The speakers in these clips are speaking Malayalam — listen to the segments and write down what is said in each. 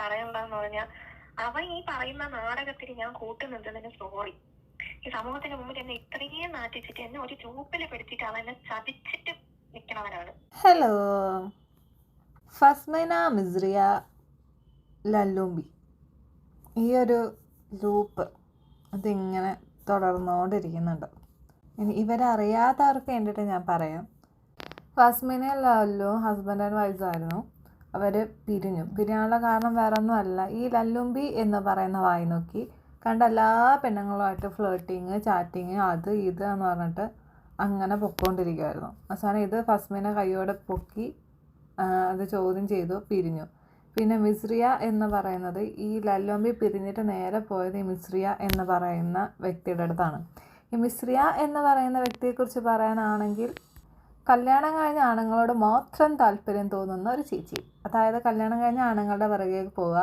പറയാനുള്ളതെന്ന് പറഞ്ഞാൽ അവൻ ഈ പറയുന്ന നാടകത്തിന് ഞാൻ കൂട്ടുനിന്നതിന് സോറി ഈ സമൂഹത്തിന് മുമ്പിൽ എന്നെ ഇത്രയും നാട്ടിച്ചിട്ട് എന്നെ ഒരു ഗ്രൂപ്പിൽ പെടുത്തിയിട്ട് അവൻ എന്നെ ചതിച്ചിട്ട് നിൽക്കണവനാണ് ഹലോ ഫസ്മിന മിസ്രിയ ലല്ലൂമ്പി. ഈ ഒരു ലൂപ്പ് അതിങ്ങനെ തുടർന്നുകൊണ്ടിരിക്കുന്നുണ്ട് ഇനി ഇവരറിയാത്തവർക്ക് വേണ്ടിയിട്ട് ഞാൻ പറയാം. ഫസ്മിനെ ലല്ലു ഹസ്ബൻഡ് ആൻഡ് വൈഫ് ആയിരുന്നു. അവർ പിരിഞ്ഞു. പിരിയാനുള്ള കാരണം വേറെ ഒന്നുമല്ല ഈ ലല്ലുമ്പി എന്ന് പറയുന്ന വായി നോക്കി കണ്ട എല്ലാ പെണ്ണുങ്ങളുമായിട്ട് ഫ്ലേട്ടിങ് ചാറ്റിങ് അത് ഇത് എന്ന് പറഞ്ഞിട്ട് അങ്ങനെ പൊക്കോണ്ടിരിക്കുമായിരുന്നു അവസാനം ഇത് ഫസ്മിനെ കൈയോടെ പൊക്കി അത് ചോദ്യം ചെയ്തു പിരിഞ്ഞു. പിന്നെ മിസ്രിയ എന്ന് പറയുന്നത് ഈ ലല്ലോമ്പി പിരിഞ്ഞിട്ട് നേരെ പോയത് ഈ മിസ്രിയ എന്ന് പറയുന്ന വ്യക്തിയുടെ അടുത്താണ്. ഈ മിസ്രിയ എന്ന് പറയുന്ന വ്യക്തിയെക്കുറിച്ച് പറയാനാണെങ്കിൽ കല്യാണം കഴിഞ്ഞ ആണുങ്ങളോട് മാത്രം താല്പര്യം തോന്നുന്ന ഒരു ചേച്ചി. അതായത് കല്യാണം കഴിഞ്ഞ ആണുങ്ങളുടെ പിറകെ പോവുക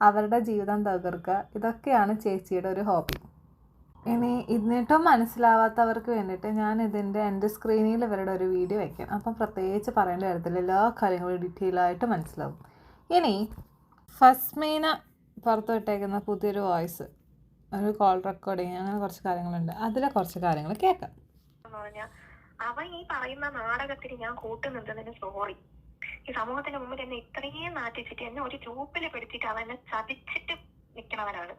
അവരുടെ ജീവിതം തകർക്കുക ഇതൊക്കെയാണ് ചേച്ചിയുടെ ഒരു ഹോബി. ഇനി ഇന്നിട്ടും മനസ്സിലാവാത്തവർക്ക് വേണ്ടിയിട്ട് ഞാൻ ഇതിന്റെ എന്റെ സ്ക്രീനിൽ ഇവരുടെ ഒരു വീഡിയോ വയ്ക്കാം. അപ്പം പ്രത്യേകിച്ച് പറയേണ്ട കാര്യത്തിൽ എല്ലാ കാര്യങ്ങളും ഡീറ്റെയിൽ ആയിട്ട് മനസ്സിലാവും. ഇനി ഫസ്മീന പുറത്തു വിട്ടേക്കുന്ന പുതിയൊരു വോയിസ് ഒരു കോൾ റെക്കോർഡിങ് അങ്ങനെ കുറച്ച് കാര്യങ്ങളുണ്ട്. അതിലെ കുറച്ച് കാര്യങ്ങൾ കേൾക്കാം. അവൻ ഈ പറയുന്ന നാടകത്തിന് ഞാൻ കൂട്ടുനിന്നതിന് സോറി ഈ സമൂഹത്തിന് മുമ്പിൽ എന്നെ ഇത്രയും നാട്ടിച്ചിട്ട് എന്നെ ഒരു ഗ്രൂപ്പിൽ പെടുത്തിയിട്ട് അവൻ എന്നെ ചതിച്ചിട്ട് നിൽക്കണവനാണ്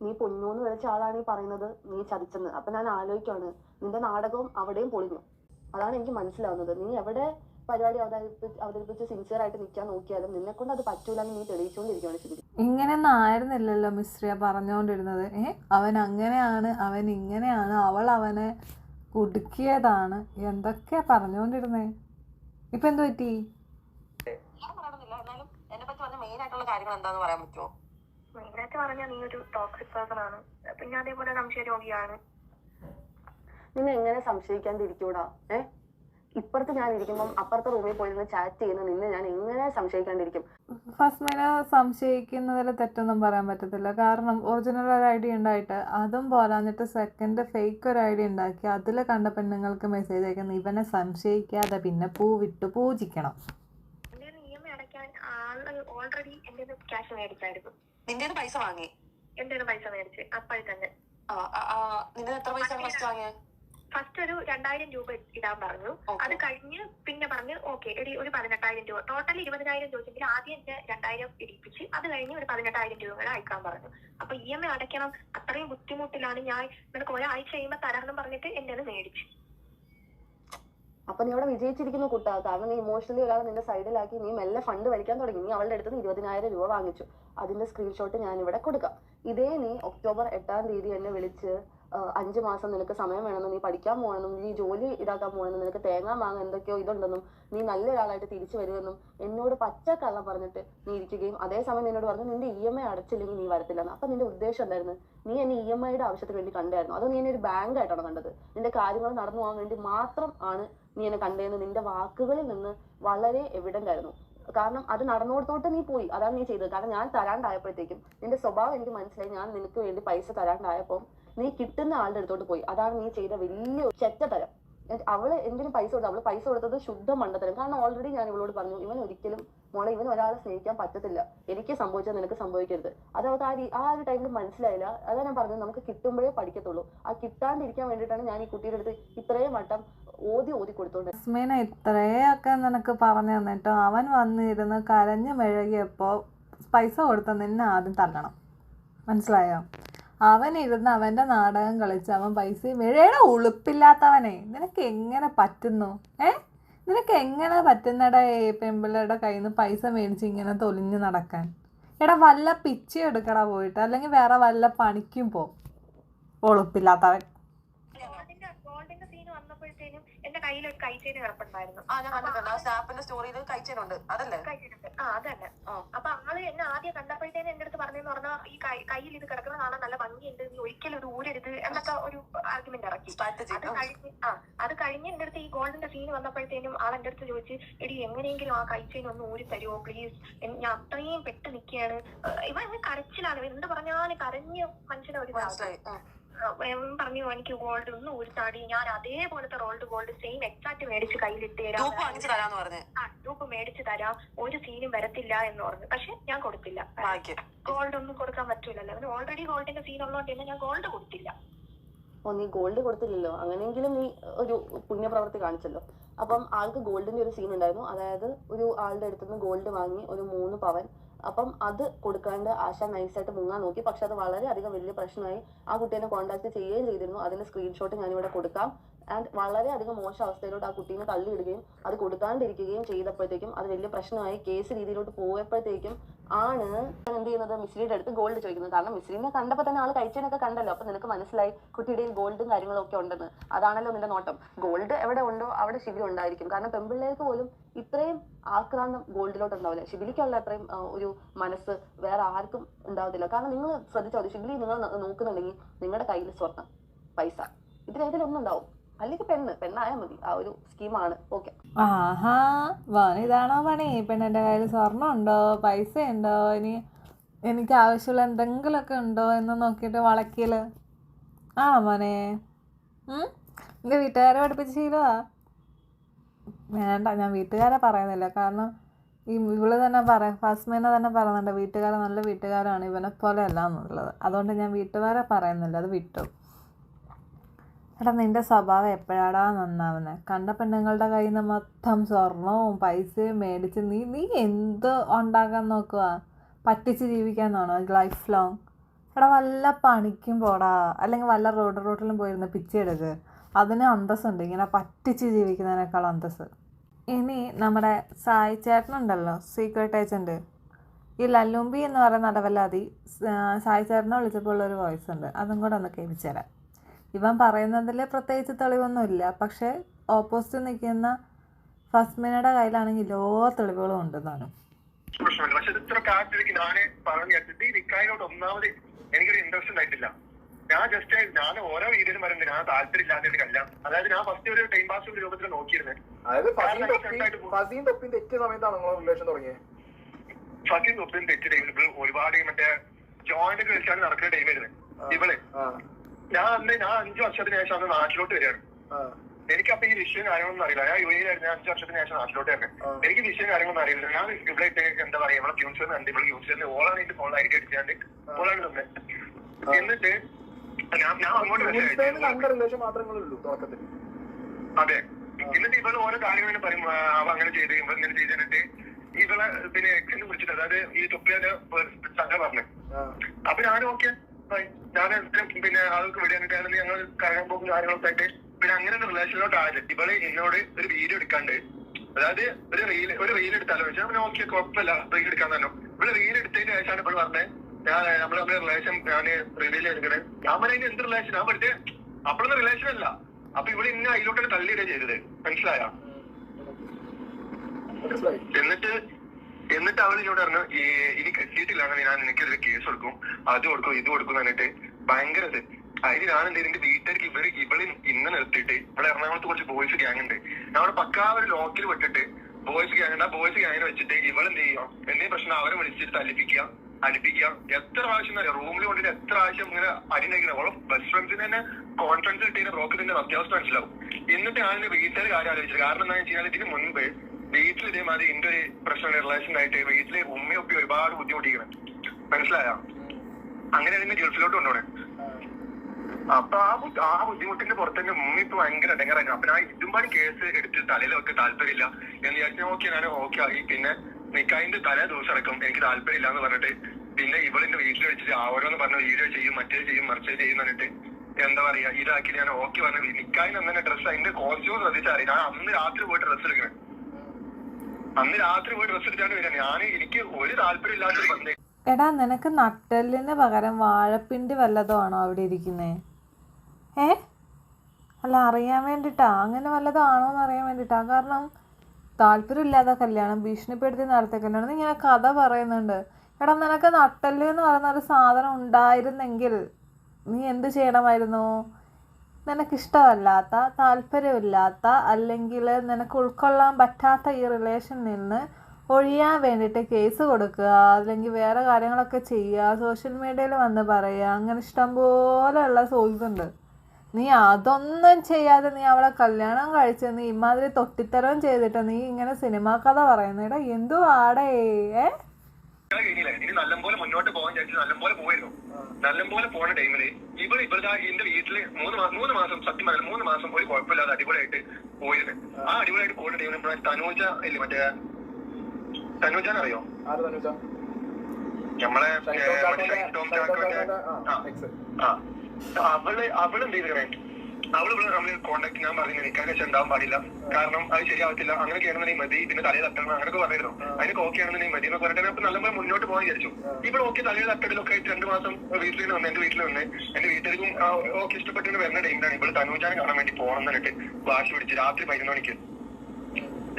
നീ പൊന്നൂന്ന് വിളിച്ച ആളാണ് ഈ പറയുന്നത്. നീ ചതിച്ചെന്ന്. അപ്പൊ ഞാൻ ആലോചിക്കാണ് നിന്റെ നാടകവും അവിടെയും പൊളിഞ്ഞു. അതാണ് എനിക്ക് മനസ്സിലാവുന്നത്. നീ എവിടെ പരിപാടി അവതരിപ്പിച്ച് അവതരിപ്പിച്ച് സിൻസിയർ ആയിട്ട് നിൽക്കാൻ നോക്കിയാലും നിന്നെ കൊണ്ട് അത് പറ്റൂലെന്ന് നീ തെളിയിച്ചുകൊണ്ടിരിക്കുകയാണ് ശരിക്കും ഇങ്ങനെയൊന്നും ആയിരുന്നില്ലല്ലോ മിശ്രിയ പറഞ്ഞുകൊണ്ടിരുന്നത്. ഏഹ് അവൻ അങ്ങനെയാണ് അവൻ ഇങ്ങനെയാണ് അവൾ അവനെ കുടുക്കിയതാണ്. എന്തൊക്കെയാ പറഞ്ഞുകൊണ്ടിരുന്നേ? ഇപ്പൊ എന്തു പറ്റി? ഞാൻ പറയണമെന്നില്ല എന്നാലും എന്നെ പറ്റി പറഞ്ഞ മെയിൻ ആയിട്ടുള്ള കാര്യങ്ങൾ എന്താന്ന് പറയാൻ പറ്റുമോ മെയിനായിട്ട് പറഞ്ഞാൽ നീ ഒരു ടോക്സിക് പേഴ്സൺ ആണ്. പിന്നെ അതേപോലെ സംശയ രോഗിയാണ്. നിന്നെ എങ്ങനെ സംശയിക്കാണ്ടിരിക്കൂടാ? ഏ? ഇപ്പുറത്ത് ഞാൻ ഇരിക്കുമ്പോൾ അപ്പുറത്തെ റൂമിൽ പോയിരുന്ന് ചാറ്റ് ചെയ്യുന്ന നിന്ന് ഞാൻ എങ്ങനെ സംശയിക്കാണ്ടിരിക്കും? ഫസ്മിന സംശയിക്കുന്നതിൽ തെറ്റൊന്നും പറയാൻ പറ്റത്തില്ല. കാരണം ഒറിജിനൽ ഒരു ഐ ഡി ഉണ്ടായിട്ട് അതും പോരാഞ്ഞിട്ട് സെക്കൻഡ് ഫേക്ക് ഒരു ഐ ഡി ഉണ്ടാക്കി അതിൽ കണ്ട പെണ്ണുങ്ങൾക്ക് മെസ്സേജ് അയക്കുന്ന ഇവനെ സംശയിക്കാതെ പിന്നെ പൂ വിട്ട് പൂജിക്കണം. ഓൾറെഡി എന്റെ ക്യാഷ് മേടിച്ചായിരുന്നു. നിന്റെ പൈസ വാങ്ങി? എന്റെ പൈസ മേടിച്ച്. അപ്പോഴെ തന്നെ. നിന്റെ എത്ര പൈസ ഫസ്റ്റ് വാങ്ങിയത് ഫസ്റ്റ് ഒരു രണ്ടായിരം രൂപ ഇടാൻ പറഞ്ഞു. അത് കഴിഞ്ഞ് പിന്നെ പറഞ്ഞു ഓക്കെ എടി ഒരു പതിനെട്ടായിരം രൂപ. ടോട്ടൽ ഇരുപതിനായിരം ചോദിച്ചെങ്കിൽ ആദ്യം എന്റെ രണ്ടായിരം ഇടിപ്പിച്ച് അത് കഴിഞ്ഞ് ഒരു പതിനെട്ടായിരം രൂപ കൂടെ അയക്കാൻ പറഞ്ഞു. അപ്പൊ ഇ എം ഐ അടയ്ക്കണം. അത്രയും ബുദ്ധിമുട്ടിലാണ് ഞാൻ നിനക്ക് ഒരാഴ്ച കഴിയുമ്പോ തരാമെന്ന് പറഞ്ഞിട്ട് എന്റെ അത് മേടിച്ചു. അപ്പൊ നീ അവിടെ വിജയിച്ചിരിക്കുന്നു കുട്ടാ. കാരണം നീ ഇമോഷണലി ഒരാളെ നിന്റെ സൈഡിലാക്കി നീ മെല്ലെ ഫണ്ട് വലിക്കാൻ തുടങ്ങി. നീ അവളുടെ അടുത്ത് നിന്ന് ഇരുപതിനായിരം രൂപ വാങ്ങിച്ചു. അതിന്റെ സ്ക്രീൻഷോട്ട് ഞാൻ ഇവിടെ കൊടുക്കാം. ഇതേ നീ ഒക്ടോബർ എട്ടാം തീയതി എന്നെ വിളിച്ച് അഞ്ച് മാസം നിനക്ക് സമയം വേണമെന്നും നീ പഠിക്കാൻ പോകണമെന്നും നീ ജോലി ഇതാക്കാൻ പോകണമെന്നും നിനക്ക് തേങ്ങ മാങ്ങ എന്തൊക്കെയോ ഇതുണ്ടെന്നും നീ നല്ല ഒരാളായിട്ട് തിരിച്ചു വരുമെന്നും എന്നോട് പച്ച കള്ളം പറഞ്ഞിട്ട് നീ ഇരിക്കുകയും അതേസമയം നിന്നോട് പറഞ്ഞു നിന്റെ ഇ എം ഐ അടച്ചില്ലെങ്കിൽ നീ വരത്തില്ലെന്ന്. അപ്പൊ നിന്റെ ഉദ്ദേശം എന്തായിരുന്നു? നീ എന്നെ ഇ എം ഐയുടെ ആവശ്യത്തിന് വേണ്ടി കണ്ടായിരുന്നു? അതോ നീ എന്നെ ഒരു ബാങ്ക് ആയിട്ടാണ് കണ്ടത്? നിന്റെ കാര്യങ്ങൾ നടന്നു പോകാൻ വേണ്ടി മാത്രം ആണ് നീ എന്നെ കണ്ടതെന്ന് നിന്റെ വാക്കുകളിൽ നിന്ന് വളരെ എവിഡന്റ് ആയിരുന്നു. കാരണം അത് നടന്നോടത്തോട്ട് നീ പോയി. അതാണ് നീ ചെയ്തത്. കാരണം ഞാൻ തരാണ്ടായപ്പോഴത്തേക്കും നിന്റെ സ്വഭാവം എനിക്ക് മനസ്സിലായി. ഞാൻ നിനക്ക് വേണ്ടി പൈസ തരാണ്ടായപ്പോൾ നീ കിട്ടുന്ന ആളുടെ അടുത്തോട്ട് പോയി. അതാണ് നീ ചെയ്ത വലിയ ചെറ്റതരം. അവൾ എന്തിനു പൈസ കൊടുത്തു അവൾ പൈസ കൊടുത്തത് ശുദ്ധ മണ്ടത്തരം. കാരണം ഓൾറെഡി ഞാൻ ഇവളോട് പറഞ്ഞു ഇവൻ ഒരിക്കലും മോളെ ഇവൻ ഒരാളെ സ്നേഹിക്കാൻ പറ്റത്തില്ല. എനിക്ക് സംഭവിച്ചാൽ നിനക്ക് സംഭവിക്കരുത്. അത് അവൾക്ക് ആ ആ ഒരു ടൈമിൽ മനസ്സിലായില്ല. അതാ ഞാൻ പറഞ്ഞത് നമുക്ക് കിട്ടുമ്പോഴേ പഠിക്കത്തുള്ളൂ. ആ കിട്ടാണ്ടിരിക്കാൻ വേണ്ടിയിട്ടാണ് ഞാൻ ഈ കുട്ടിയുടെ അടുത്ത് ഇത്രയും വട്ടം ഓതി ഓതി കൊടുത്തോണ്ട്. ഫസ്മീന ഇത്രയൊക്കെ നിനക്ക് പറഞ്ഞു തന്നിട്ടോ അവൻ വന്നിരുന്ന് കരഞ്ഞു മെഴുകിയപ്പോൾ പൈസ കൊടുത്ത നിന്നെ ആദ്യം തല്ലണം. മനസ്സിലായോ? അവൻ ഇരുന്ന് അവന്റെ നാടകം കളിച്ച് അവൻ പൈസ മെഴയുടെ ഉളുപ്പില്ലാത്തവനെ നിനക്ക് എങ്ങനെ പറ്റുന്നു? ഏ? നിനക്ക് എങ്ങനെ പറ്റുന്നടാ പെമ്പിള്ളയുടെ കയ്യിൽ നിന്ന് പൈസ മേടിച്ച് ഇങ്ങനെ തൊലിഞ്ഞ് നടക്കാൻ? എടാ വല്ല പിച്ചി എടുക്കടാ പോയിട്ട് അല്ലെങ്കിൽ വേറെ വല്ല പണിക്കും പോ. ഉളുപ്പില്ലാത്തവൻ ഗോൾഡിന്റെ ഗോൾഡിന്റെ സീന് വന്നപ്പോഴത്തേനും എന്റെ കയ്യിൽ ഒരു കൈച്ചേന് കിടപ്പുണ്ടായിരുന്നു. ആ ഞാൻ കണ്ടിട്ടുണ്ട്. ആ സ്നാപ്പിന്റെ സ്റ്റോറിയിൽ കഴിച്ചിട്ടുണ്ട് അതല്ലേ? ആ അതന്നെ. ആ. അപ്പൊ ആൾ എന്നെ ആദ്യം കണ്ടപ്പോഴത്തേന് എന്റെ അടുത്ത് പറഞ്ഞെന്ന് പറഞ്ഞാൽ ഈ കൈ- കയ്യിൽ ഇത് കിടക്കുന്ന കാണാൻ നല്ല ഭംഗിയുണ്ട്. നീ ഒരിക്കലും ഇത് ഊരരുത് എന്നൊക്കെ ഒരു ആർഗ്യുമെന്റ് ഇറക്കി. സ്ട്രാറ്റജി അത് കഴിഞ്ഞ് ആ അത് കഴിഞ്ഞ് എന്റെ അടുത്ത് ഈ ഗോൾഡിന്റെ സീൻ വന്നപ്പോഴത്തേനും ആൾ എന്റെ അടുത്ത് ചോദിച്ച് എടി എങ്ങനെയെങ്കിലും ആ കൈച്ചേന് ഒന്ന് ഊരി തരുമോ പ്ലീസ് ഞാൻ അത്രയും പെട്ട് നിൽക്കുകയാണ് ഇവ എന്നെ കരച്ചിലാണ്. എന്ത് പറഞ്ഞാലും കരഞ്ഞ് മനുഷ്യനെ ഒരു. മനസ്സിലായി. പറഞ്ഞു എനിക്ക് ഗോൾഡ് ഒന്നും ഒരു താടി ഞാൻ അതേപോലത്തെ റോൾഡ് ഗോൾഡ് സെയിം എക്സാക്ട് മേടിച്ച് കയ്യിലിട്ട് തരാം ധൂപ്പ് വാങ്ങിച്ചു തരാന്ന് പറഞ്ഞു. ആ ധൂപ്പ് മേടിച്ച് തരാം. ഒരു സീനും വരത്തില്ല എന്ന് പറഞ്ഞു. പക്ഷെ ഞാൻ കൊടുത്തില്ല. ഗോൾഡ് ഒന്നും കൊടുക്കാൻ പറ്റൂലല്ലോ. അവന് ഓൾറെഡി ഗോൾഡിന്റെ സീൻ ഉള്ളതുകൊണ്ട് തന്നെ ഞാൻ ഗോൾഡ് കൊടുത്തില്ല. ഓ നീ ഗോൾഡ് കൊടുത്തില്ലല്ലോ. അങ്ങനെയെങ്കിലും നീ ഒരു പുണ്യപ്രവൃത്തി കാണിച്ചല്ലോ. അപ്പം ആൾക്ക് ഗോൾഡിന്റെ ഒരു സീൻ ഉണ്ടായിരുന്നു. അതായത് ഒരു ആളുടെ അടുത്ത് നിന്ന് ഗോൾഡ് വാങ്ങി ഒരു മൂന്ന് പവൻ അപ്പം അത് കൊടുക്കാണ്ട് ആശ നൈസായിട്ട് മുങ്ങാൻ നോക്കി. പക്ഷെ അത് വളരെയധികം വലിയ പ്രശ്നമായി. ആ കുട്ടീനെ കോൺടാക്ട് ചെയ്യുകയും ചെയ്തിരുന്നു. അതിന്റെ സ്ക്രീൻഷോട്ട് ഞാനിവിടെ കൊടുക്കാം. ആൻഡ് വളരെയധികം മോശം അവസ്ഥയിലോട്ട് ആ കുട്ടീനെ തള്ളിയിടുകയും അത് കൊടുക്കാണ്ടിരിക്കുകയും ചെയ്തപ്പോഴത്തേക്കും അത് വലിയ പ്രശ്നമായി. കേസ് രീതിയിലോട്ട് പോയപ്പോഴത്തേക്കും ആണ് എന്ത് ചെയ്യുന്നത്? മിസ്ലിയുടെ അടുത്ത് ഗോൾഡ് ചോദിക്കുന്നത്. കാരണം മിസ്ലിനെ കണ്ടപ്പോൾ തന്നെ ആൾ കഴിച്ചതിനൊക്കെ കണ്ടല്ലോ. അപ്പൊ നിനക്ക് മനസ്സിലായി കുട്ടിയുടെ ഗോൾഡും കാര്യങ്ങളും ഒക്കെ ഉണ്ടെന്ന്. അതാണല്ലോ നിന്റെ നോട്ടം. ഗോൾഡ് എവിടെ ഉണ്ടോ അവിടെ ശിവി ഉണ്ടായിരിക്കും. കാരണം പെൺപിള്ളേർക്ക് പോലും ഇത്രയും ആക്രാന്തം ഗോൾഡിലോട്ട് ഉണ്ടാവില്ല ഷിബിലിക്കുള്ള അത്രയും ഒരു മനസ്സ് വേറെ ആർക്കും ഉണ്ടാവത്തില്ല. കാരണം നിങ്ങൾ ശ്രദ്ധിച്ചാൽ ഷിബിലി നിങ്ങൾ നോക്കുന്നുണ്ടെങ്കിൽ നിങ്ങളുടെ കയ്യിൽ സ്വർണം പൈസ ഇതിലേതിലൊന്നും ഉണ്ടാവും. അല്ലെങ്കിൽ പെണ്ണ് പെണ്ണായാൽ മതി. ആ ഒരു സ്കീമാണ്. ഓക്കെ. ആഹാ ഇതാണോ പണി? പെണ്ണിന്റെ കയ്യിൽ സ്വർണം ഉണ്ടോ? പൈസ ഉണ്ടോ? ഇനി എനിക്ക് ആവശ്യമുള്ള എന്തെങ്കിലുമൊക്കെ ഉണ്ടോ എന്ന് നോക്കിയിട്ട് വളക്കിയിൽ ആണോ മോനെ? നിന്റെ വീട്ടുകാരെ പഠിപ്പിച്ച ശീലമാ? വേണ്ട ഞാൻ വീട്ടുകാരെ പറയുന്നില്ല. കാരണം ഈ ഇവൾ തന്നെ പറയാം ഫസ്മേനെ തന്നെ പറയുന്നുണ്ട് വീട്ടുകാരെ നല്ല വീട്ടുകാരാണ് ഇവനെ പോലെ അല്ല എന്നുള്ളത്. അതുകൊണ്ട് ഞാൻ വീട്ടുകാരെ പറയുന്നില്ല അത് വിട്ടു. എടാ നിന്റെ സ്വഭാവം എപ്പോഴാടാ നന്നാവുന്നത് കണ്ട പെണ്ണുങ്ങളുടെ കയ്യിൽ നിന്ന് മൊത്തം സ്വർണവും പൈസയും മേടിച്ച് നീ നീ എന്ത് ഉണ്ടാക്കാൻ നോക്കുക പറ്റിച്ച് ജീവിക്കാന്നാണോ ലൈഫ് ലോങ് എടാ വല്ല പണിക്കും പോടാ. അല്ലെങ്കിൽ വല്ല റോഡ് റോട്ടിലും പോയിരുന്ന് പിച്ചെടുക്ക് അതിന് അന്തസ്സുണ്ട്. ഇങ്ങനെ പറ്റിച്ച് ജീവിക്കുന്നതിനേക്കാൾ അന്തസ്സ്. ഇനി നമ്മുടെ സായി ചേട്ടനുണ്ടല്ലോ സീക്രട്ട് ഏജന്റ് ഈ ലല്ലുമ്പി എന്ന് പറയുന്ന നടവല്ലാതി സായി ചേട്ടനെ വിളിച്ചപ്പോൾ ഉള്ളൊരു വോയിസ് ഉണ്ട്. അതും കൂടെ ഒന്ന് കേൾപ്പിച്ചു തരാം. ഇവൻ പറയുന്നതിൽ പ്രത്യേകിച്ച് തെളിവൊന്നുമില്ല. പക്ഷേ ഓപ്പോസിറ്റ് നിൽക്കുന്ന ഫസ്മിനയുടെ കയ്യിലാണെങ്കിൽ എല്ലാ തെളിവുകളും ഉണ്ട് താനും പ്രശ്നമില്ല പക്ഷെ ഇത്ര കാത്തിരിക്കും ഞാൻ പറഞ്ഞു ഈ നിക്കായിലോട്ട് ഒന്നാമത് എനിക്കൊരു ഇൻട്രസ്റ്റ് ഉണ്ടായിട്ടില്ല. ഞാൻ ജസ്റ്റ് ഞാൻ ഓരോ വീഡിയോയിലും പറയുന്നത് ഞാൻ താല്പര്യം ഇല്ലാതെ കല്യാണം. അതായത് ഞാൻ ഫസ്റ്റ് ഒരു ടൈം പാസ് രൂപത്തിൽ നോക്കിയിരുന്നത് ഫസീൻ കാരണം തൊപ്പി രണ്ടായിട്ട് പോകും. തെറ്റിയ സമയത്താണ് റിലേഷൻ തുടങ്ങിയത് ടൈമിൽ ഒരുപാട് മറ്റേ ജോയിന്റ് ഒക്കെ വെച്ചാണ് നടക്കുന്ന ടൈം വരുന്നത് ഇവൾ. ഞാൻ അന്ന് ഞാൻ അഞ്ചു വർഷത്തിന് ശേഷം അന്ന് നാട്ടിലോട്ട് വരികയാണ്. എനിക്ക് അപ്പൊ ഈ വിഷയം കാര്യങ്ങളൊന്നും അറിയില്ല. ഞാൻ യു എയിലായിരുന്നു അഞ്ചു വർഷത്തിന് ശേഷം നാട്ടിലോട്ട് തന്നെ. എനിക്ക് വിഷയം കാര്യങ്ങളൊന്നും അറിയില്ല. ഞാൻ ഇവിടെ എന്താ പറയാ ഇവിടെ ഫ്യൂച്ചർ കണ്ടിട്ട് ഇവിടെ ഫ്യൂച്ചറിന് ഓളാണ് എന്റെ ഫോണിലായിരിക്കും അടിച്ചാണ്ട് ഓളാണ് തന്നെ. എന്നിട്ട് റിലേഷൻ മാത്രമേ ഉള്ളൂ തുടക്കത്തിൽ. അതെ. എന്നിട്ട് ഇവൾ ഓരോ കാര്യങ്ങൾ ഇങ്ങനെ പറയും. അവ അങ്ങനെ ചെയ്ത് ഇവ ഇങ്ങനെ ചെയ്ത് എന്നിട്ട് ഇവളെ പിന്നെ എക്സിനെ വിളിച്ചിട്ട് അതായത് ഈ തൊപ്പിയാന്റെ സംഘം പറഞ്ഞു. അപ്പൊ ഞാൻ ഓക്കെ. ഞാൻ പിന്നെ ആൾക്ക് വിടാനിട്ടാണ് ഞങ്ങൾ കറങ്ങാൻ പോകുന്ന കാര്യങ്ങളൊക്കെ ആയിട്ട്. പിന്നെ അങ്ങനെ ഒരു റിലേഷനിലോട്ട് ആയത് ഇവൾ എന്നോട് ഒരു വീഡിയോ എടുക്കാണ്ട്. അതായത് ഒരു റീൽ ഒരു റീൽ എടുത്താലോ. വെച്ചാൽ പിന്നെ ഓക്കെ കുഴപ്പമില്ല. റീൽ എടുക്കാൻ തന്നെ ഇവിടെ റീൽ എടുത്തതിന് ശേഷമാണ് ഇപ്പോൾ പറഞ്ഞത്. ഞാൻ നമ്മൾ നമ്മുടെ റിലേഷൻ ഞാൻ റിവീൽ എടുക്കണേ ഞാൻ എന്ത് റിലേഷൻ ഞാൻ വെറുതെ അപ്പോഴൊന്നും റിലേഷൻ അല്ല. അപ്പൊ ഇവിടെ ഇന്ന അതിലോട്ടാണ് തള്ളിയിടുക ചെയ്തത്. മനസ്സിലായോ? എന്നിട്ട് എന്നിട്ട് അവൾ എന്നോട് പറഞ്ഞു ഇനി കെട്ടിയിട്ടില്ല അങ്ങനെ ഞാൻ നിനക്കെതിരെ കേസ് കൊടുക്കും. അത് കൊടുക്കും ഇത് കൊടുക്കും എന്നിട്ട് ഭയങ്കര അതിന് ഞാൻ എന്ത് എന്റെ വീട്ടുകാർക്ക് ഇവർ ഇവൾ ഇന്ന് നിർത്തിയിട്ട് ഇവിടെ എറണാകുളത്ത് കുറച്ച് ബോയ്സ് ഗ്യാങ് ഉണ്ട്. അവിടെ പക്കാ ഒരു ലോക്കിൽ വിട്ടിട്ട് ബോയ്സ് ഗ്യാങ് ഉണ്ട്. ബോയ്സ് ഗ്യാങ്ങിനെ വെച്ചിട്ട് ഇവളെന്ത് ചെയ്യും? എന്തെങ്കിലും പ്രശ്നം അവരെ വിളിച്ചിട്ട് തല്ലിപ്പിക്കുക. അടിപ്പിക്കുക എത്ര പ്രാവശ്യം റൂമിൽ കൊണ്ടിട്ട് എത്ര പ്രാവശ്യം ഇങ്ങനെ അടിനയിക്കുന്നത് അവളെ ബെസ്റ്റ് ഫ്രണ്ട്സിന് തന്നെ കോൺഫിഡൻസ് കിട്ടിയ റോക്കറ്റിന്റെ അത്യാവശ്യം മനസ്സിലാവും. എന്നിട്ട് ഞാൻ എന്റെ വീട്ടുകാർ കാര്യം ആലോചിച്ചത് കാരണം എന്താണെന്ന് വെച്ചാൽ ഇതിന് മുൻപ് വീട്ടിൽ ഇതേമാതിരി എന്റെ ഒരു പ്രശ്നം റിലേഷൻ ആയിട്ട് വീട്ടിലെ ഉമ്മയും ഉപ്പയും ഒരുപാട് ബുദ്ധിമുട്ടിക്കണം. മനസ്സിലായ? അങ്ങനെ അതിന്റെ ഗൾഫിലോട്ട് കൊണ്ടുപോണേ. അപ്പൊ ആ ആ ബുദ്ധിമുട്ടിന്റെ പുറത്ത് തന്നെ ഉമ്മ ഇപ്പൊ ഭയങ്കര ഇടങ്ങറായിരുന്നു അപ്പൊ ഞാൻ ഇതുമ്പാട് കേസ് എടുത്ത് തലയിൽ വെക്ക് താല്പര്യമില്ല. എന്ന് വിചാരിച്ചാൽ ഓക്കെ ഞാൻ ഓക്കെ ആയി പിന്നെ നിക്കായിന്റെ തലേ ദിവസം അടക്കം എനിക്ക് താല്പര്യമില്ല എന്ന് പറഞ്ഞിട്ട് പിന്നെ ഇവളിന്റെ വീട്ടിൽ വെച്ചിട്ട് ഓരോന്ന് പറഞ്ഞ വീഡിയോ ചെയ്യും മറ്റേ ചെയ്യും മറിച്ചേ ചെയ്യും എന്നിട്ട് എന്താ പറയാ ഇതാക്കി ഞാൻ ഓക്കെ പറഞ്ഞു നിക്കായിന് അങ്ങനെ ഡ്രസ്സ് അതിന്റെ കോസ്റ്റ്യൂം ശ്രദ്ധിച്ചാറി ഞാൻ അന്ന് രാത്രി പോയിട്ട് ഡ്രസ്സ് എടുക്കണേ. അന്ന് രാത്രി പോയി ഡ്രസ്സ് എടുത്താണ് വരുന്നത് ഞാൻ എനിക്ക് ഒരു താല്പര്യം ഇല്ലാത്തൊരു ബന്ധം എടാ നിനക്ക് നട്ടലിന് പകരം വാഴപ്പിണ്ടി വല്ലതും ആണോ അവിടെ ഇരിക്കുന്നേ? ഏ? അല്ല അറിയാൻ വേണ്ടിയിട്ടാ അങ്ങനെ വല്ലതും ആണോ എന്ന് അറിയാൻ വേണ്ടിയിട്ടാ കാരണം താല്പര്യമില്ലാത്ത കല്യാണം ഭീഷണിപ്പെടുത്തി നടത്തിയ കല്യാണം. ഇങ്ങനെ കഥ പറയുന്നുണ്ട്. എടാ നിനക്ക് നട്ടൽ എന്ന് പറയുന്ന ഒരു സാധനം ഉണ്ടായിരുന്നെങ്കിൽ നീ എന്ത് ചെയ്യണമായിരുന്നു? നിനക്കിഷ്ടമല്ലാത്ത താല്പര്യമില്ലാത്ത അല്ലെങ്കിൽ നിനക്ക് ഉൾക്കൊള്ളാൻ പറ്റാത്ത ഈ റിലേഷൻ നിന്ന് ഒഴിയാൻ വേണ്ടിയിട്ട് കേസ് കൊടുക്കുക അല്ലെങ്കിൽ വേറെ കാര്യങ്ങളൊക്കെ ചെയ്യുക സോഷ്യൽ മീഡിയയിൽ വന്ന് പറയുക അങ്ങനെ ഇഷ്ടംപോലെയുള്ള സോഴ്സ് ഉണ്ട്. നീ അതൊന്നും ചെയ്യാതെ നീ അവളെ കല്യാണം കഴിച്ച് നീ ഇമാതിരി തൊട്ടിത്തരം ചെയ്തിട്ട് നീ ഇങ്ങനെ സിനിമാ കഥ പറയുന്നേടാ എന്തു ആടേ ഏ? ഇനി നല്ലപോലെ മുന്നോട്ട് പോകാൻ വിചാരിച്ചു നല്ലപോലെ പോയിരുന്നു നല്ലപോലെ പോണ ടൈമിൽ ഇവൾ ഇവളുടെ എന്റെ വീട്ടിൽ മൂന്ന് മാസം മൂന്ന് മാസം സത്യം പറഞ്ഞാൽ മൂന്ന് മാസം ഒരു കുഴപ്പമില്ലാതെ അടിപൊളിയായിട്ട് പോയിരുന്നു. ആ. അടിപൊളിയായിട്ട് പോകുന്ന ടൈമിൽ നമ്മുടെ തനൂജ ഇല്ലേ മറ്റേ? തനൂജാൻ അറിയോ? നമ്മളെ ടോം മറ്റേ ചാക്കോന്റെ ആ അവൾ അവൾ എന്ത് ചെയ്തിരുന്നേ അവൾ ഇവിടെ നമ്മൾ കോണ്ടാക്ട് ഞാൻ പറഞ്ഞു വെച്ചാൽ ഉണ്ടാവാൻ പാടില്ല. കാരണം അത് ശരിയാവത്തില്ല. അങ്ങനെ ചെയ്യണമെന്നേ മതി. പിന്നെ തലയിൽ തട്ടണം. അങ്ങനെയൊക്കെ പറഞ്ഞിരുന്നു. അതിനൊക്കെ ഓക്കെ ആണെന്നുണ്ടെങ്കിൽ മതി എന്നൊക്കെ പറഞ്ഞിട്ട് അപ്പൊ നല്ലപോലെ മുന്നോട്ട് പോകാൻ വിചാരിച്ചു. ഇവിടെ ഓക്കെ തലയിൽ തട്ടലൊക്കെ ആയിട്ട് രണ്ട് മാസം വീട്ടിൽ നിന്ന് വന്ന് എന്റെ വീട്ടിൽ വന്ന് എന്റെ വീട്ടിലേക്കും ഓക്കെ ഇഷ്ടപ്പെട്ടിട്ട് വരുന്ന ടൈമിലാണ് ഇവിടെ തനൂജാനെ കാണാൻ വേണ്ടി പോകണം എന്ന് പറഞ്ഞിട്ട് വാശി പിടിച്ച് രാത്രി പതിനൊന്ന് മണിക്ക്.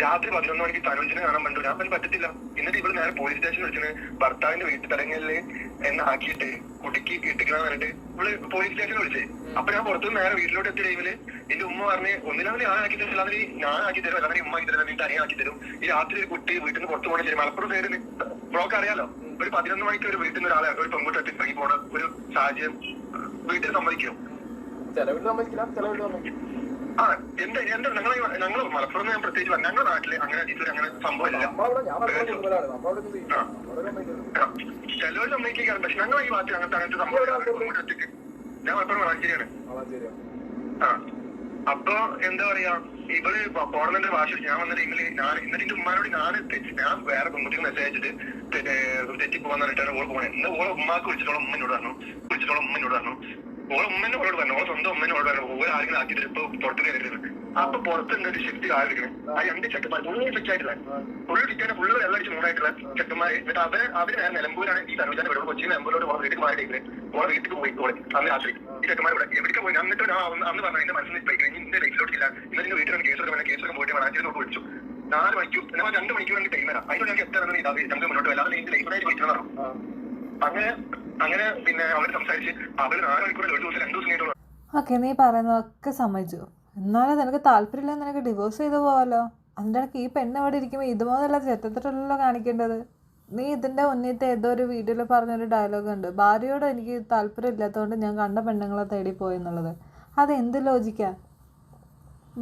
രാത്രി പതിനൊന്ന് മണിക്ക് തനുജിനെ കാണാൻ പറ്റൂ. ഞാൻ പറ്റത്തില്ല. എന്നിട്ട് ഇവിടെ നേരെ പോലീസ് സ്റ്റേഷൻ വിളിച്ചിട്ട് ഭർത്താവിന്റെ വീട്ടിൽ തടങ്ങലിൽ എന്നെ ആക്കിയിട്ട് കുടുക്കി ഇട്ടിക്കണം പറഞ്ഞിട്ട് ഇവൾ പോലീസ് സ്റ്റേഷൻ വിളിച്ചേ. അപ്പൊ ഞാൻ പുറത്തുനിന്ന് നേരെ വീട്ടിലോട്ട് എത്തിയ ടൈമിൽ എന്റെ ഉമ്മ പറഞ്ഞ് ഒന്നിനാമത് ഞാൻ ആക്കി തരും അല്ലാതെ ഞാൻ ആക്കി തരും. അല്ലാതെ ഉമ്മ ആക്കി തരും നീ തനിയെ ആക്കി തരും. ഈ രാത്രി ഒരു കുട്ടി വീട്ടിൽ നിന്ന് പുറത്തു പോകണം ശരി മലപ്പുറം സൈഡിൽ ബ്ലോക്ക് അറിയാലോ? ഒരു പതിനൊന്ന് മണിക്ക് ഒരു വീട്ടിൽ നിന്ന് ഒരാളെ ഒരു പെൺകുട്ടി ഒറ്റ ഇറങ്ങി പോണ ഒരു സാഹചര്യം വീട്ടിൽ സമ്മതിക്കും. ചില വീട്ടിൽ സമ്മതിക്കില്ല. ചില വീട്ടിൽ സമ്മതിക്കും ആ ഞങ്ങൾ മലപ്പുറം ഞാൻ പ്രത്യേകിച്ച് പറഞ്ഞു ഞങ്ങളുടെ നാട്ടിൽ അങ്ങനെ ഇതുവരെ സംഭവമില്ല ചിലവർ പക്ഷെ ഞങ്ങൾ ഈ ഭാഗത്ത് അങ്ങനത്തെ അങ്ങനത്തെ സംഭവം ഒറ്റയ്ക്ക് ഞാൻ മലപ്പുറം വളാഞ്ചേരിയാണ്. വളാഞ്ചേരിയാണ് ആ. അപ്പൊ എന്താ പറയാ ഇവൾ പോണെന്നെ ഭാഷ ഞാൻ വന്നിട്ട് ടൈമിൽ ഞാൻ എന്നിട്ട് എന്റെ ഉമ്മാനോട് ഞാൻ തെറ്റി ഞാൻ വേറെ പെൺകുട്ടിക്ക് മെസ്സേജ് അയച്ചിട്ട് തെറ്റി പോകാൻ പറഞ്ഞിട്ടാണ് ഓൾ പോണേ. ഇന്ന് ഓളെ ഉമ്മാക്ക് വിളിച്ചിട്ടോളം ഉമ്മ എന്നോട് പറഞ്ഞു. വിളിച്ചിട്ടോളം ഉമ്മ എന്നോട് പറഞ്ഞു. ഓളെ ഉമ്മനെ ഓളോട് പറഞ്ഞു ഓളെ സ്വന്തം ഉമ്മനോട് പറഞ്ഞു ഓരോ ആരെങ്കിലും ആക്കിയിട്ട് ഇപ്പൊ പുറത്ത് കയറിയത് അപ്പൊ പുറത്ത് എന്തൊരു ഒരു ഷിഫ്റ്റ് ആയിരിക്കണം. ആ രണ്ട് ചെക്കന്മാർ ഫുള്ള് ഫിറ്റ് ആയിട്ടുള്ള ഫുള്ള് ഫിറ്റ് ഫുള്ള് വെള്ളം അടിച്ച് മൂന്നായിട്ടുള്ള ചെക്കന്മാര്. എന്നിട്ട് അവർ അവർ നേരെ നിലമ്പൂരാണ്. ഈ തനുജാന്റെ ഇവിടെ കൊച്ചി നിലമ്പൂരോട് ഓളെ വീട്ടിൽ മാറി ഓളെ വീട്ടിൽ പോയി ഓളെ അന്ന് രാത്രി. ഈ ചെക്കന്മാർ ഇവിടെ എവിടേക്ക് പോയി എന്നിട്ട് ഞാൻ അന്ന് പറഞ്ഞു എന്റെ മനസ്സിൽ പോയി കഴിഞ്ഞ് എന്റെ ലൈഫിലോട്ടില്ല ഇന്നലെ എന്റെ വീട്ടിൽ കേസ് എടുക്കാൻ കേസൊക്കെ പോയിട്ട് വേണം. നോക്കി വിളിച്ചു. നാല് മണിക്കൂർ നമ്മൾ രണ്ട് മണിക്കൂർ വേണ്ടി ടൈം വരാം അതിനോട് ഞങ്ങൾക്ക് എത്ര ഇതാ നമുക്ക് മുന്നോട്ട് വരാം. അല്ലെങ്കിൽ എന്റെ ലൈഫിനായിട്ട് വിളിക്കണം അങ്ങനെ അങ്ങനെ പിന്നെ അവർ സംസാരിച്ച് അവർ നാല് ഒരു ദിവസം രണ്ടു ദിവസം കഴിഞ്ഞിട്ടുള്ള. ഓക്കെ നീ പറയുന്നതൊക്കെ സമ്മതിച്ചു. എന്നാലും നിനക്ക് താല്പര്യമില്ല നിനക്ക് ഡിവോഴ്സ് ചെയ്തു പോവാലോ. അതിന്റെ ഇടയ്ക്ക് ഈ പെണ്ണ് ഇവിടെ ഇരിക്കുമ്പോൾ ഇതുപോലെയുള്ള ചെറ്റത്തിട്ടല്ലോ കാണിക്കേണ്ടത്. നീ ഇതിന്റെ മുന്നേത്തെ ഏതോ ഒരു വീഡിയോയിൽ പറഞ്ഞൊരു ഡയലോഗ് ഉണ്ട്. ഭാര്യയോട് എനിക്ക് താല്പര്യമില്ലാത്തതുകൊണ്ട് ഞാൻ കണ്ട പെണ്ണുങ്ങളെ തേടി പോയെന്നുള്ളത് അത് എന്ത് ലോജിക്കാ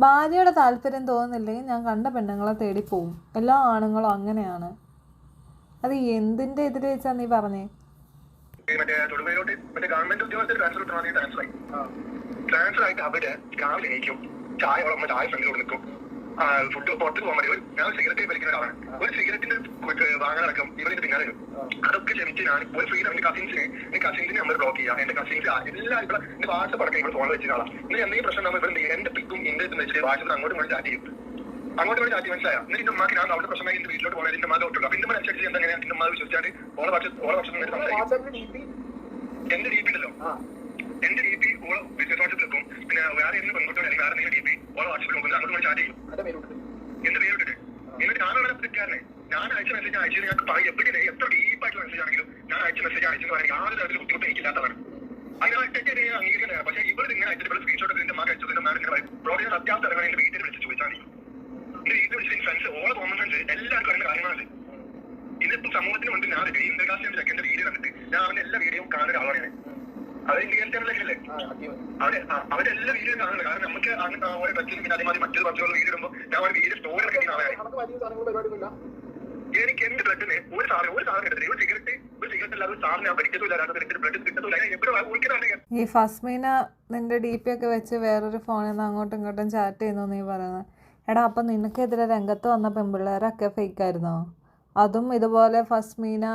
ഭാര്യയുടെ താല്പര്യം തോന്നുന്നില്ലെങ്കിൽ ഞാൻ കണ്ട പെണ്ണുങ്ങളെ തേടി പോവും. എല്ലാ ആണുങ്ങളും അങ്ങനെയാണ്. അത് എന്തിന്റെ ഇതിൽ വെച്ചാണ് നീ പറഞ്ഞേ? മറ്റേ തൊടുപുഴയിലോട്ട് മറ്റേ ഗവൺമെന്റ് ഉദ്യോഗസ്ഥർ ട്രാൻസ്ഫർ കിട്ടണമെങ്കിൽ ട്രാൻസ്ഫർ ആയി. ട്രാൻസ്ഫർ ആയിട്ട് അവിടെ രാവിലെ എണീക്കും. ചായ ഉളമ്പ ചായ ഫ്രണ്ടിലോട് നിൽക്കും ഫുഡ് പുറത്ത് പോകാൻ മതി ഞാൻ സിഗരറ്റ് വലിക്കുന്ന ഒരാളാണ്. ഒരു സിഗരറ്റിന്റെ വാങ്ങാനടക്കം ഇവരുടെ പിന്നാലെ വരും. അതൊക്കെ ക്ഷമിച്ച് ഞാൻ ഒരു ഫ്രീഡം എന്റെ കസിൻസിനെ എന്റെ കസിൻസിനെ നമ്മൾ ബ്ലോക്ക് ചെയ്യാം. എന്റെ കസിൻസ് എല്ലാം ഇവിടെ എന്റെ വാട്സപ്പ് അടക്കം ഇവിടെ ഫോണിൽ വെച്ചിട്ടാണ് ഇനി എന്തെങ്കിലും പ്രശ്നം നമ്മൾ ഇവിടെ എന്റെ പിക്കും എന്റെ വെച്ചിട്ട് വാട്സപ്പ് അങ്ങോട്ടും ഇങ്ങോട്ട് ചാറ്റ് ചെയ്യും. അങ്ങോട്ട് ഇങ്ങോട്ട് ചാറ്റ് മനസ്സിലായ? എന്നിട്ട് എന്റെ ഉമ്മാക്ക് ഞാൻ അവിടെ പ്രശ്നമായി എന്റെ വീട്ടിലോട്ട് പോകണത് എന്റെ മാത ഒട്ടുള്ളൂ അപ്പൊ എന്റെ മനസ്സരിച്ച് എന്താ അങ്ങനെ എന്റെ ഉമ്മ വിശ്വസിച്ചാട്ട് ഓളെ പക്ഷേ ഓളെ പക്ഷം എന്റെ ഡി പി ഉണ്ടല്ലോ. എന്റെ ഡി പി ഓളെ ബിസിനസ് വാട്സപ്പിൽ വെക്കും. പിന്നെ വേറെ എന്തെങ്കിലും പെൺകുട്ടികൾ വേറെ എന്തെങ്കിലും ഡി പി ഓളെ വാട്സപ്പിൽ നോക്കുന്നത് അങ്ങോട്ട് ഇങ്ങോട്ട് ചാറ്റ് ചെയ്യും എന്റെ പേര് ഇട്ടിട്ട് എന്നിട്ട് ഞാൻ അവിടെ തെറ്റാരനെ ഞാൻ അയച്ച മെസ്സേജ് അയച്ചത് ഞങ്ങൾക്ക് പറയും എവിടെ എത്ര ഡീപ്പായിട്ടുള്ള മെസ്സേജ് ആണെങ്കിലും ഞാൻ അയച്ച മെസ്സേജ് അയച്ചെന്ന് പറയുന്നത് യാതൊരു തരത്തിലും ബുദ്ധിമുട്ട് എനിക്കില്ലാത്തതാണ് അതിനായിട്ട് ഞാൻ പക്ഷേ ഇവിടെ ഇങ്ങനെ അയച്ചിട്ട് സ്ക്രീൻഷോട്ട് എന്റെ മകൻ അയച്ചത് ബ്ലോഗ് ഞാൻ അത്യാവശ്യം ഇറങ്ങാൻ എന്റെ വീട്ടിൽ വിളിച്ച് ചോദിച്ചാൽ ഫ്രണ്ട്സ് ഓളെ കോമൺ ഫ്രണ്ട്സ് എല്ലാവർക്കും അറിയുന്ന കാര്യങ്ങളാണ് ഇതിപ്പോ സമൂഹത്തിന് മുന്നിൽ ഞാൻ ഇന്റർകാസ്റ്റ് ചെക്കന്റെ വീഡിയോ കണ്ടിട്ട് ഞാൻ അവന്റെ എല്ലാ വീഡിയോയും കാണുന്ന ഒരാളാണ് അത് ഇന്ത്യൻ ആക്റ്റീവ് അവർ എല്ലാ അവരെല്ലാ വീഡിയോ കാണുന്നത്. കാരണം നമുക്ക് അങ്ങനെ ഓരോ ടച്ചിലും പിന്നെ അതേമാതിരി മറ്റൊരു പറ്റുള്ള വീഡിയോ ഇടുമ്പോൾ ഞാൻ ഒരു വീഡിയോ സ്റ്റോറി ഒക്കെ എനിക്ക് എന്റെ ബ്ലഡിന് ഒരു സാധനം ഒരു സാധനം എടുത്തില്ല ഒരു സിഗരറ്റ് ഒരു സിഗരറ്റ് അല്ലാതെ സാധനം ഞാൻ പഠിക്കത്തില്ല ബ്ലഡ് കിട്ടത്തില്ല ഞാൻ എപ്പോഴും ഒരിക്കലും ഈ ഫസ്മീന നിന്റെ ഡി പി ഒക്കെ വെച്ച് വേറൊരു ഫോണിൽ നിന്ന് അങ്ങോട്ടും ഇങ്ങോട്ടും ചാറ്റ് ചെയ്യുന്നു നീ പറയുന്നത്. എടാ അപ്പം നിനക്കെതിരെ രംഗത്ത് വന്ന പെൺപിള്ളേരൊക്കെ ഫേക്കായിരുന്നോ? അതും ഇതുപോലെ ഫസ്മീന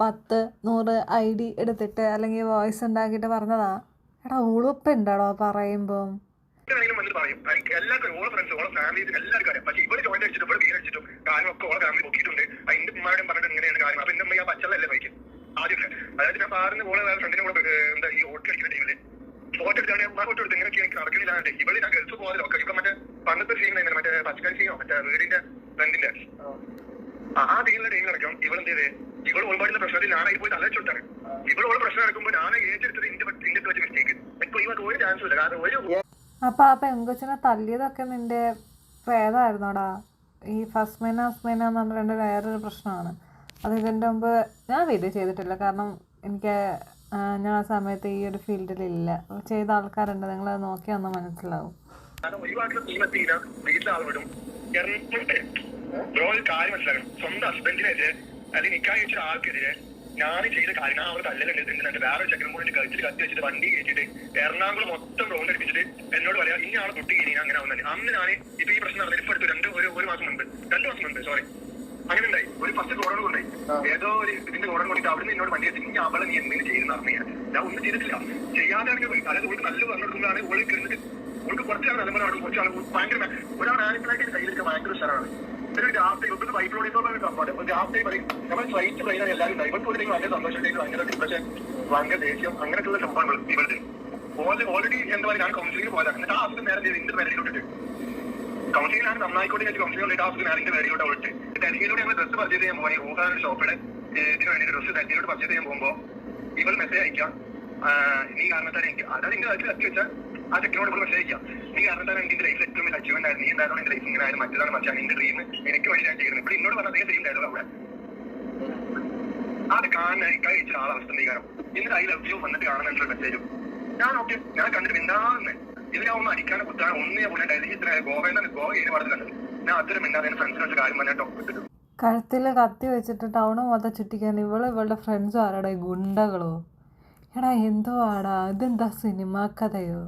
പത്ത് നൂറ് ഐ ഡി എടുത്തിട്ട് അല്ലെങ്കിൽ വോയിസ് ഉണ്ടാക്കിയിട്ട് പറഞ്ഞതാ? എടാ ഉളുപ്പുണ്ടോ പറയുമ്പം. ആദ്യമൊക്കെ. അതായത് ഞാൻ പാറിന് ഓളെ ഫ്രണ്ടിനെ കൂടെ എന്താ ഈ ഓട്ട് ടീമിൽ ഫോട്ടോ എടുത്താണ് ഉമ്മ ഫോട്ടോ എടുത്ത് ഇങ്ങനെയൊക്കെ എനിക്ക് നടക്കുന്നില്ലാണ്ട് ഇവിടെ ഞാൻ ഗൾഫ് പോകാതെ ഒക്കെ ഇവിടെ മറ്റേ പണ്ടത്തെ സീൻ തന്നെ മറ്റേ പച്ചക്കറി സീനോ മറ്റേ വീടിന്റെ ഫ്രണ്ടിന്റെ ആ. ആ ടീമിലെ ടീം നടക്കും. ഇവളെന്ത് ചെയ്തേ? ഇവൾ ഒരുപാടുള്ള പ്രശ്നത്തിൽ ഞാൻ അതിൽ പോയി ഇവളോട് പ്രശ്നം നടക്കുമ്പോൾ ഞാൻ ഏറ്റെടുത്തത് ഇന്റെ ഇന്റെ വെച്ച് മിസ്റ്റേക്ക് ഇപ്പൊ ഇവർക്ക് ഒരു ചാൻസും ഇല്ല. കാരണം ഒരു അപ്പം ആ പെങ്കൊച്ചിനെ തല്ലിയതൊക്കെ നിന്റെ പ്രേതമായിരുന്നോടാ ഈ ഫസ്റ്റ് ഹസ്മൈന എന്ന് രണ്ട് വേറൊരു പ്രശ്നമാണ്. അത് ഇതിന്റെ മുമ്പ് ഞാൻ വീഡിയോ ചെയ്തിട്ടില്ല. കാരണം എനിക്ക് ഞാൻ ആ സമയത്ത് ഈ ഒരു ഫീൽഡിലില്ല. ചെയ്ത ആൾക്കാരുണ്ട്. നിങ്ങൾ അത് നോക്കിയാൽ ഒന്ന് മനസ്സിലാവും ബ്രോ കാര്യം ഞാൻ ചെയ്ത കാര്യം ഞാൻ അവിടെ തല്ലലുണ്ട് വേറെ ചക്രം കൂടി കഴിച്ചിട്ട് കത്തി വെച്ചിട്ട് വണ്ടി കയറ്റിട്ട് എറണാകുളം മൊത്തം റൗണ്ട് അടിപ്പിച്ചിട്ട് എന്നോട് പറയാം ഇനി ആളെ പൊട്ടി കഴിഞ്ഞാൽ അങ്ങനെ ആവുന്നത് അന്ന് ഞാൻ ഇപ്പൊ ഈ പ്രശ്നം നടന്നിട്ട് ഇപ്പൊ അടുത്ത് രണ്ട് ഒരു മാസം മുമ്പ് രണ്ട് മാസം മുമ്പ് സോറി അങ്ങനെ ഉണ്ടായി ഒരു ഫസ്റ്റ് ഗോഡൺ കൊണ്ടായി ഏതോ ഒരു ഇതിന്റെ ഗോഡൺ കൊണ്ടിട്ട് അവിടെ നിന്ന് എന്നോട് വണ്ടി എത്തി. ഇനി അവളെ നീ എന്തെങ്കിലും ചെയ്യുന്ന അറിഞ്ഞാൽ ഞാൻ ഒന്നും ചെയ്തിട്ടില്ല. ചെയ്യാതെ പോയി. അതായത് ഒരു നല്ല പറഞ്ഞു കൊടുക്കുമ്പോഴാണ് ഓൾ കയറിട്ട് ഓൾക്ക് കുറച്ചാണ് അവിടെ കുറച്ച് ആൾ ഭയങ്കര ഒരാൾ ആനിക്കലായിട്ട് കയ്യിലേക്ക് ഭയങ്കര ഉഷാറാണ് ഒരു രാത്രി വൈഫിലോട് കമ്പാട് ഒരു രാത്രി പറയും നമ്മൾ ഫ്ലൈറ്റ് ട്രെയിനാണ് എല്ലാവരും ഇവർക്ക് ഒരു ഭയങ്കര സന്തോഷമായിട്ട് ഭയങ്കര ഡിപ്രഷൻ ഭയങ്കര ദേഷ്യം അങ്ങനെയൊക്കെയുള്ള സംഭവങ്ങൾ ഇവരുടെ ഓൾറെഡി ഓൾറെഡി എന്താ പറയുക ഞാൻ കൗൺസിലിംഗ് പോയതാണ്. എന്നിട്ട് ആ ആവശ്യം നേരം ഇന്റെ പേരിലോട്ടിട്ട് ആണ് നന്നായിക്കോട്ടെ കൗൺസിലിംഗ് ആ ആവശ്യം നേരം പേരിലോട്ട് ഡൽഹിയിലൂടെ ഞങ്ങൾ ഡ്രസ്സ് പർച്ചേസ് ചെയ്യാൻ പോയി ഊഹാൻ ഷോപ്പിടെ ഇതിന് വേണ്ടി ഡ്രസ്സ് ഡൽഹിയിലോട്ട് പർച്ചേസ് ചെയ്യാൻ പോകുമ്പോൾ ഇവൾ മെസ്സേജ് അയക്കാം നീ കാരണത്താൽ എനിക്ക്. അതായത് എന്റെ ലൈഫിൽ അച്ചു വെച്ചാൽ ആ ചെക്കിനോട് ഇപ്പോൾ മെസ്സേജ് അയക്കാം നീ കാരണത്താൽ എനിക്ക് ലൈഫിൽ ഏറ്റവും വലിയ അച്ചീവ്മെന്റ് ആയിരുന്നു. നീ എന്തായാലും എന്റെ ലൈഫ് ഇങ്ങനെ ആയിരുന്നു മറ്റേതാണ് മച്ചാണ് എന്റെ ഡ്രീം എനിക്ക് വേണ്ടി ഞാൻ ചെയ്യുന്നത് ഇപ്പോൾ എന്നോട് പറഞ്ഞ അതേ സെയിം ഡയലോഗ് അവിടെ. അത് കാണാൻ കഴിച്ച ആളവസ്ഥ നീ കാരണം എന്നിട്ട് ഐ ലവ് യു വന്നിട്ട് കാണാനുള്ള മെസ്സേജും ഞാൻ ഓക്കെ ഞാൻ കണ്ടിട്ട് മിണ്ടാന്ന് ഒന്ന് അടിക്കാനെ കുത്താണ് ഒന്നേ പോലെ ഡൽഹി ഗോവയിൽ നിന്ന് ഗോവ ഏഴ് പാടത്ത് കണ്ടത്? ഫ്രണ്ട്സിനോട് കാര്യം കത്തി വെച്ചിട്ട് ടൗണ് മൊത്തം ചുറ്റിക്കാൻ ഇവൾ ഇവളുടെ ഫ്രണ്ട്സും ആരാടാ? ഗുണ്ടകളോ? എടാ എന്തോ ആടാ ഇതെന്താ സിനിമ കഥയോ?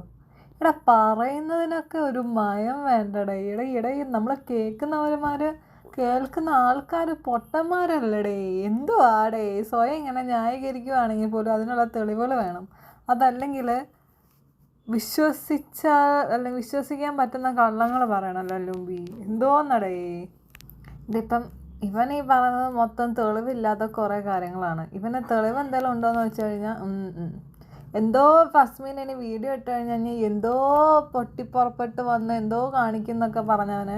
എടാ പറയുന്നതിനൊക്കെ ഒരു മയം വേണ്ടടേ. എടാ എടാ നമ്മൾ കേൾക്കുന്നവരുമാര് കേൾക്കുന്ന ആൾക്കാർ പൊട്ടന്മാരല്ലടേ. എന്തോ ആടേ സ്വയം ഇങ്ങനെ ന്യായീകരിക്കുവാണെങ്കിൽ പോലും അതിനുള്ള തെളിവുകൾ വേണം. അതല്ലെങ്കിൽ വിശ്വസിച്ചാൽ അല്ലെങ്കിൽ വിശ്വസിക്കാൻ പറ്റുന്ന കള്ളങ്ങൾ പറയണമല്ലോ ലുംബി. എന്തോന്നടേ? ഇതിപ്പം ഇവൻ ഈ പറയുന്നത് മൊത്തം തെളിവില്ലാത്ത കുറേ കാര്യങ്ങളാണ്. ഇവന് തെളിവ് എന്തെങ്കിലും ഉണ്ടോയെന്ന് വെച്ച് കഴിഞ്ഞാൽ. എന്തോ ഫസ്മീൻ ഇനി വീഡിയോ ഇട്ട് കഴിഞ്ഞാൽ എന്തോ പൊട്ടിപ്പുറപ്പെട്ട് വന്ന് എന്തോ കാണിക്കുന്നൊക്കെ പറഞ്ഞവന്.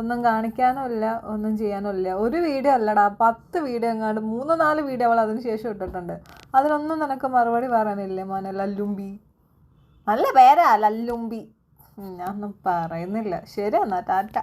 ഒന്നും കാണിക്കാനും ഇല്ല ഒന്നും ചെയ്യാനും ഇല്ല. ഒരു വീഡിയോ അല്ലടാ പത്ത് വീഡിയോ എങ്ങാണ്ട് മൂന്ന് നാല് വീഡിയോ അവൾ അതിന് ശേഷം ഇട്ടിട്ടുണ്ട്. അതിനൊന്നും നിനക്ക് മറുപടി പറയാനില്ലേ മോനല്ല ലല്ലുമ്പി നല്ല പേരാ ലല്ലുമ്പി ഞാനൊന്നും പറയുന്നില്ല. ശരി എന്നാ ടാറ്റ.